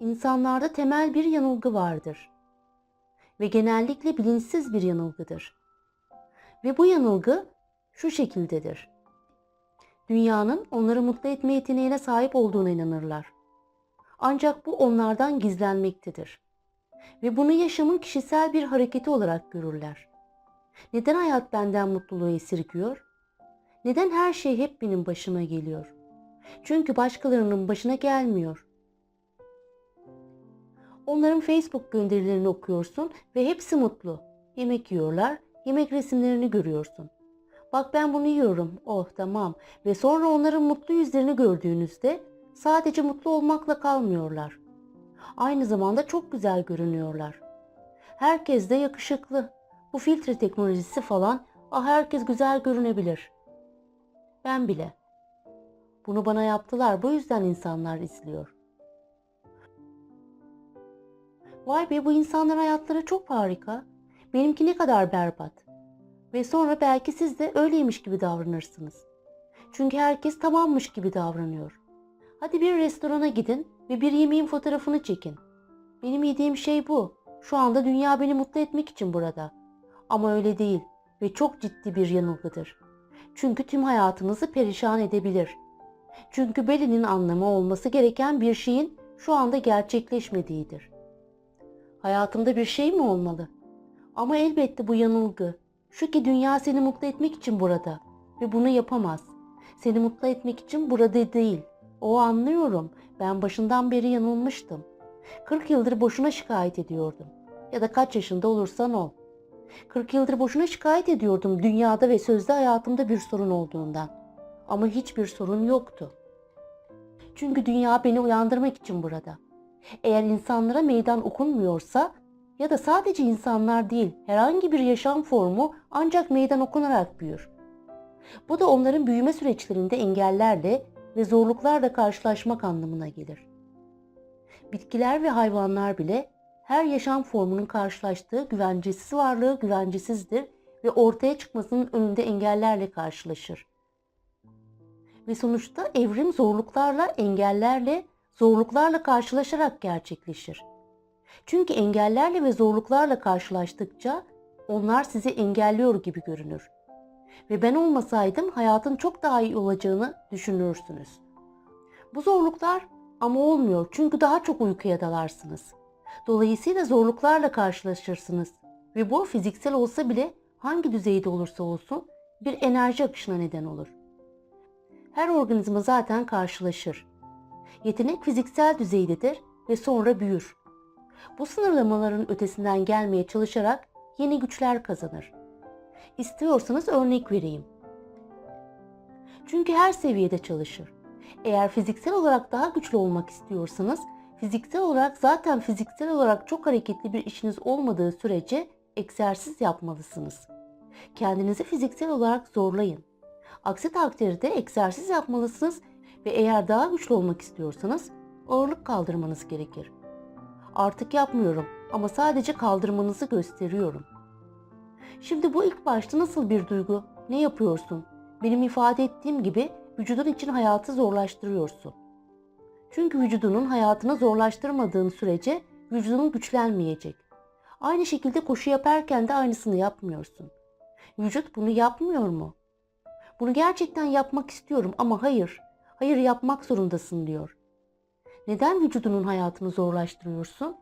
insanlarda temel bir yanılgı vardır. Ve genellikle bilinçsiz bir yanılgıdır. Ve bu yanılgı şu şekildedir. Dünyanın onları mutlu etme yeteneğine sahip olduğuna inanırlar. Ancak bu onlardan gizlenmektedir. Ve bunu yaşamın kişisel bir hareketi olarak görürler. Neden hayat benden mutluluğu esirgiyor? Neden her şey hep benim başıma geliyor? Çünkü başkalarının başına gelmiyor. Onların Facebook gönderilerini okuyorsun ve hepsi mutlu. Yemek yiyorlar, yemek resimlerini görüyorsun. Bak ben bunu yiyorum, oh tamam. Ve sonra onların mutlu yüzlerini gördüğünüzde sadece mutlu olmakla kalmıyorlar. Aynı zamanda çok güzel görünüyorlar. Herkes de yakışıklı. Bu filtre teknolojisi falan, ah herkes güzel görünebilir. Ben bile. Bunu bana yaptılar, bu yüzden insanlar izliyor. Vay be bu insanların hayatları çok harika. Benimki ne kadar berbat. Ve sonra belki siz de öyleymiş gibi davranırsınız. Çünkü herkes tamammış gibi davranıyor. Hadi bir restorana gidin ve bir yemeğin fotoğrafını çekin. Benim yediğim şey bu. Şu anda dünya beni mutlu etmek için burada. Ama öyle değil ve çok ciddi bir yanılgıdır. Çünkü tüm hayatınızı perişan edebilir. Çünkü belinin anlamı olması gereken bir şeyin şu anda gerçekleşmediğidir. Hayatımda bir şey mi olmalı? Ama elbette bu yanılgı. Şu ki dünya seni mutlu etmek için burada ve bunu yapamaz. Seni mutlu etmek için burada değil. O anlıyorum. Ben başından beri yanılmıştım. 40 yıldır boşuna şikayet ediyordum. Ya da kaç yaşında olursan ol. 40 yıldır boşuna şikayet ediyordum dünyada ve sözde hayatımda bir sorun olduğundan. Ama hiçbir sorun yoktu. Çünkü dünya beni uyandırmak için burada. Eğer insanlara meydan okunmuyorsa ya da sadece insanlar değil herhangi bir yaşam formu ancak meydan okunarak büyür. Bu da onların büyüme süreçlerinde engellerle ve zorluklarla karşılaşmak anlamına gelir. Bitkiler ve hayvanlar bile her yaşam formunun karşılaştığı güvencesiz varlığı güvencesizdir ve ortaya çıkmasının önünde engellerle karşılaşır. Ve sonuçta evrim zorluklarla, engellerle, zorluklarla karşılaşarak gerçekleşir. Çünkü engellerle ve zorluklarla karşılaştıkça onlar sizi engelliyor gibi görünür. Ve ben olmasaydım hayatın çok daha iyi olacağını düşünürsünüz. Bu zorluklar ama olmuyor çünkü daha çok uykuya dalarsınız. Dolayısıyla zorluklarla karşılaşırsınız ve bu fiziksel olsa bile hangi düzeyde olursa olsun bir enerji akışına neden olur. Her organizma zaten karşılaşır. Yetenek fiziksel düzeydedir ve sonra büyür. Bu sınırlamaların ötesinden gelmeye çalışarak yeni güçler kazanır. İstiyorsanız örnek vereyim. Çünkü her seviyede çalışır. Eğer fiziksel olarak daha güçlü olmak istiyorsanız, fiziksel olarak zaten fiziksel olarak çok hareketli bir işiniz olmadığı sürece egzersiz yapmalısınız. Kendinizi fiziksel olarak zorlayın. Aksi takdirde egzersiz yapmalısınız ve eğer daha güçlü olmak istiyorsanız ağırlık kaldırmanız gerekir. Artık yapmıyorum ama sadece kaldırmanızı gösteriyorum. Şimdi bu ilk başta nasıl bir duygu? Ne yapıyorsun? Benim ifade ettiğim gibi vücudun için hayatı zorlaştırıyorsun. Çünkü vücudunun hayatını zorlaştırmadığın sürece vücudun güçlenmeyecek. Aynı şekilde koşu yaparken de aynısını yapmıyorsun. Vücut bunu yapmıyor mu? Bunu gerçekten yapmak istiyorum ama hayır, hayır yapmak zorundasın diyor. Neden vücudunun hayatını zorlaştırıyorsun?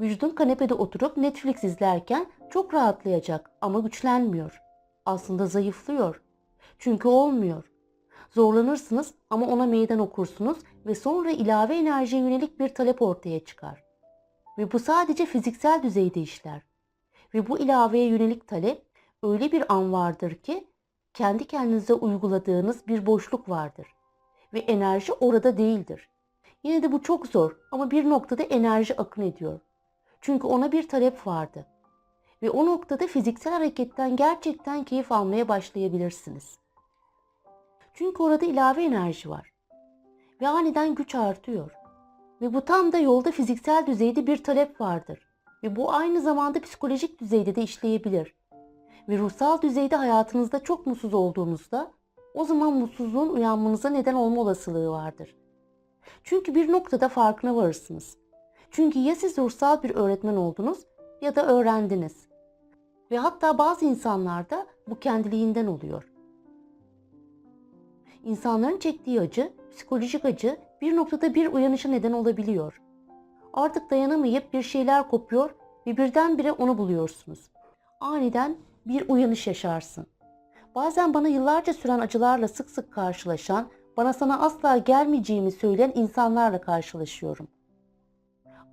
Vücudun kanepede oturup Netflix izlerken çok rahatlayacak ama güçlenmiyor. Aslında zayıflıyor. Çünkü olmuyor. Zorlanırsınız ama ona meydan okursunuz ve sonra ilave enerjiye yönelik bir talep ortaya çıkar. Ve bu sadece fiziksel düzeyde işler. Ve bu ilaveye yönelik talep öyle bir an vardır ki kendi kendinize uyguladığınız bir boşluk vardır. Ve enerji orada değildir. Yine de bu çok zor ama bir noktada enerji akın ediyor. Çünkü ona bir talep vardı. Ve o noktada fiziksel hareketten gerçekten keyif almaya başlayabilirsiniz. Çünkü orada ilave enerji var. Ve aniden güç artıyor. Ve bu tam da yolda fiziksel düzeyde bir talep vardır. Ve bu aynı zamanda psikolojik düzeyde de işleyebilir. Ve ruhsal düzeyde hayatınızda çok mutsuz olduğunuzda o zaman mutsuzluğun uyanmanıza neden olma olasılığı vardır. Çünkü bir noktada farkına varırsınız. Çünkü ya siz ruhsal bir öğretmen oldunuz ya da öğrendiniz. Ve hatta bazı insanlarda bu kendiliğinden oluyor. İnsanların çektiği acı, psikolojik acı bir noktada bir uyanışa neden olabiliyor. Artık dayanamayıp bir şeyler kopuyor ve birdenbire onu buluyorsunuz. Aniden bir uyanış yaşarsın. Bazen bana yıllarca süren acılarla sık sık karşılaşan, bana sana asla gelmeyeceğimi söyleyen insanlarla karşılaşıyorum.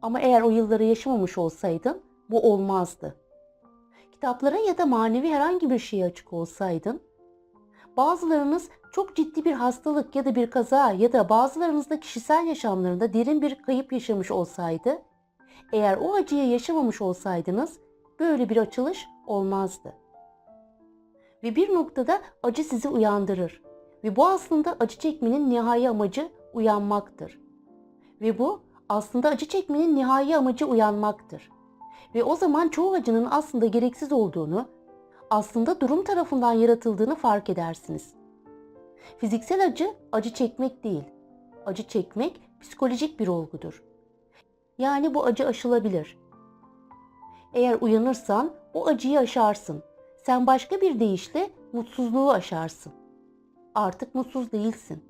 Ama eğer o yılları yaşamamış olsaydın bu olmazdı. Kitaplara ya da manevi herhangi bir şeye açık olsaydın, bazılarınız çok ciddi bir hastalık ya da bir kaza ya da bazılarınız da kişisel yaşamlarında derin bir kayıp yaşamış olsaydı, eğer o acıyı yaşamamış olsaydınız böyle bir açılış olmazdı. Ve bir noktada acı sizi uyandırır. Ve bu aslında acı çekmenin nihai amacı uyanmaktır. Ve bu aslında acı çekmenin nihai amacı uyanmaktır. Ve o zaman çoğu acının aslında gereksiz olduğunu, aslında durum tarafından yaratıldığını fark edersiniz. Fiziksel acı acı çekmek değil. Acı çekmek psikolojik bir olgudur. Yani bu acı aşılabilir. Eğer uyanırsan o acıyı aşarsın. Sen başka bir deyişle mutsuzluğu aşarsın. Artık mutsuz değilsin.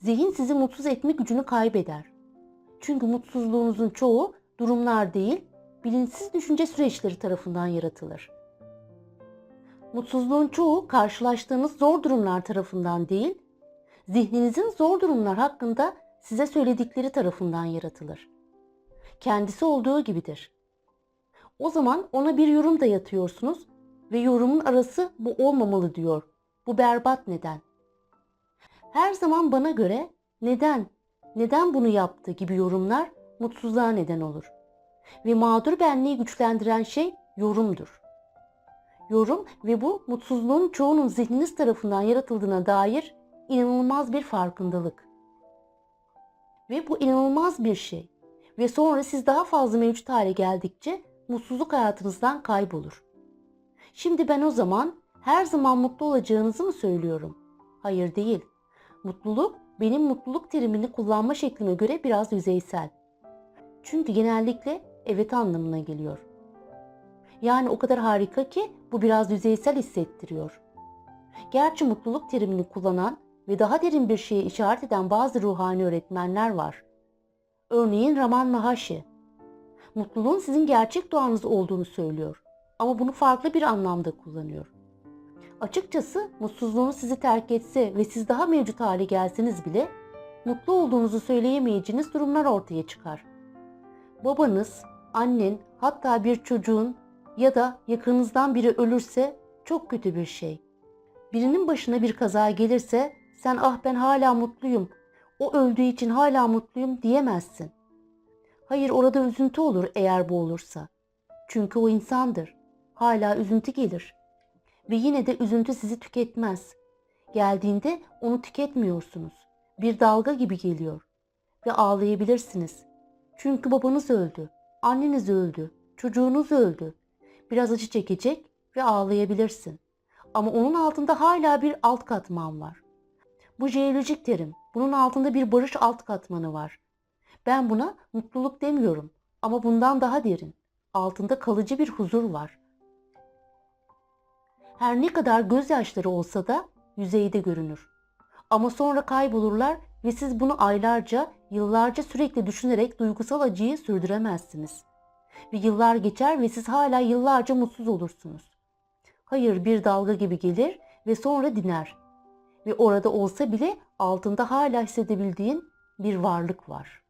Zihin sizi mutsuz etme gücünü kaybeder. Çünkü mutsuzluğunuzun çoğu durumlar değil, bilinçsiz düşünce süreçleri tarafından yaratılır. Mutsuzluğun çoğu karşılaştığınız zor durumlar tarafından değil, zihninizin zor durumlar hakkında size söyledikleri tarafından yaratılır. Kendisi olduğu gibidir. O zaman ona bir yorum da yatıyorsunuz ve yorumun arası bu olmamalı diyor. Bu berbat neden? Her zaman bana göre neden, neden bunu yaptı gibi yorumlar mutsuzluğa neden olur. Ve mağdur benliği güçlendiren şey yorumdur. Yorum ve bu mutsuzluğun çoğunun zihniniz tarafından yaratıldığına dair inanılmaz bir farkındalık. Ve bu inanılmaz bir şey. Ve sonra siz daha fazla mevcut hale geldikçe mutsuzluk hayatınızdan kaybolur. Şimdi ben o zaman her zaman mutlu olacağınızı mı söylüyorum? Hayır değil. Mutluluk benim mutluluk terimini kullanma şeklime göre biraz yüzeysel. Çünkü genellikle evet anlamına geliyor. Yani o kadar harika ki bu biraz yüzeysel hissettiriyor. Gerçi mutluluk terimini kullanan ve daha derin bir şeye işaret eden bazı ruhani öğretmenler var. Örneğin Raman Maharshi. Mutluluğun sizin gerçek doğanız olduğunu söylüyor ama bunu farklı bir anlamda kullanıyor. Açıkçası mutsuzluğunuz sizi terk etse ve siz daha mevcut hale gelseniz bile mutlu olduğunuzu söyleyemeyeceğiniz durumlar ortaya çıkar. Babanız, annen, hatta bir çocuğun ya da yakınınızdan biri ölürse çok kötü bir şey. Birinin başına bir kaza gelirse sen ah ben hala mutluyum, o öldüğü için hala mutluyum diyemezsin. Hayır orada üzüntü olur eğer bu olursa. Çünkü o insandır. Hala üzüntü gelir. Ve yine de üzüntü sizi tüketmez. Geldiğinde onu tüketmiyorsunuz. Bir dalga gibi geliyor. Ve ağlayabilirsiniz. Çünkü babanız öldü, anneniz öldü, çocuğunuz öldü. Biraz acı çekecek ve ağlayabilirsin. Ama onun altında hala bir alt katman var. Bu jeolojik terim. Bunun altında bir barış alt katmanı var. Ben buna mutluluk demiyorum ama bundan daha derin. Altında kalıcı bir huzur var. Her ne kadar gözyaşları olsa da yüzeyde görünür. Ama sonra kaybolurlar ve siz bunu aylarca, yıllarca sürekli düşünerek duygusal acıyı sürdüremezsiniz. Ve yıllar geçer ve siz hala yıllarca mutsuz olursunuz. Hayır bir dalga gibi gelir ve sonra diner. Ve orada olsa bile altında hala hissedebildiğin bir varlık var.